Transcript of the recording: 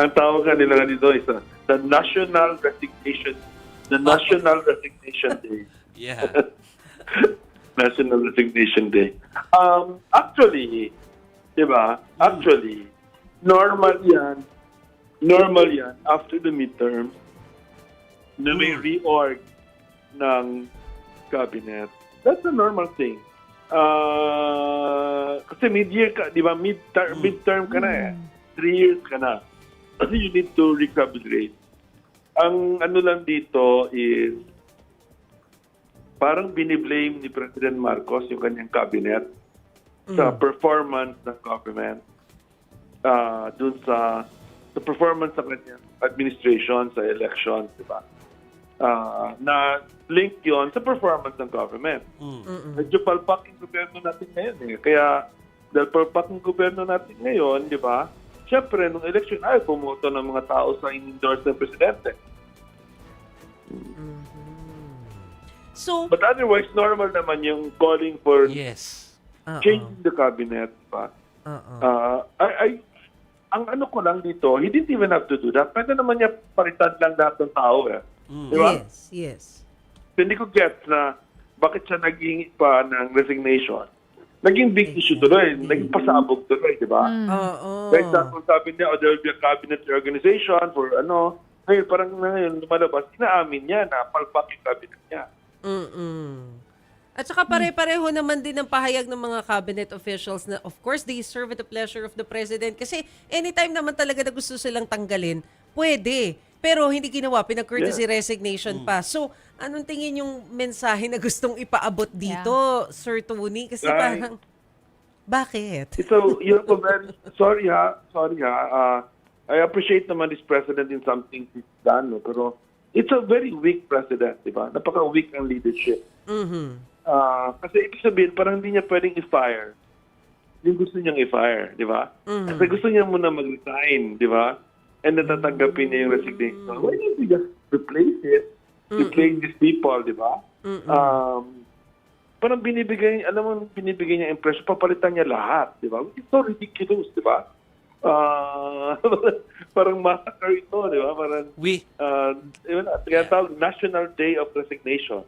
Ang tawag nga nila dito is uh, the National Resignation the National Resignation Day. Yeah. National Resignation Day. Um, actually, di ba? Actually, normal yan. Normal yan after the midterm na may reorg ng cabinet. That's a normal thing. Uh, kasi mid-year ka, di ba? Mid-term, midterm ka na eh. Three years ka na. Kasi you need to recalibrate. Ang ano lang dito is parang biniblame ni President Marcos yung kanyang cabinet sa performance ng government uh, dun sa sa performance ng kanyang administration sa elections, di ba? Ah, na link yon sa performance ng government. Medyo palpak yung gobyerno natin ngayon eh. Kaya dahil palpak yung gobyerno natin ngayon, di ba? Siyempre, nung election, ay, pumoto ng mga tao sa in-endorse ng presidente. So, But otherwise, normal naman yung calling for Yes. Oo. changing the cabinet, ba? Oo. Ah, ay, ay, ang ano ko lang dito, he didn't even have to do that. Pwede naman niya palitan lang lahat ng tao eh. Di ba? Yes, yes. Hindi ko get na bakit siya naging pa ng resignation. Naging big issue tuloy. Naging pasabog tuloy, di ba? Oo. For example, sabi niya, oh, there will be a cabinet reorganization for ano. Ngayon, parang ngayon lumalabas, inaamin niya na palpak yung cabinet niya. Mm-mm. At saka pare-pareho naman din ang pahayag ng mga cabinet officials na of course they serve at the pleasure of the president kasi anytime naman talaga na gusto silang tanggalin, pwede. Pero hindi ginawa, pinag-courtesy resignation pa. So, anong tingin yung mensahe na gustong ipaabot dito, Sir Tony? Kasi Right. parang, bakit? So, you have a very, sorry ha, sorry ha, uh, I appreciate naman this president in something he's done, no? pero it's a very weak president, di ba? Napaka-weak ang leadership. Mhm. Ah, kasi ibig sabihin, parang hindi niya pwedeng i-fire yung gusto niyang i-fire, di ba? Kasi gusto niya muna mag-resign, di ba? And natatanggapin niya yung resignation. Why don't we just replace it? Replace these people, di ba? Um, parang binibigay, alam mo, binibigay niya impression, papalitan niya lahat, di ba? Is so ridiculous, di ba? Ah, parang massacre ito, di ba? Parang, We uh, yun, National Day of Resignation.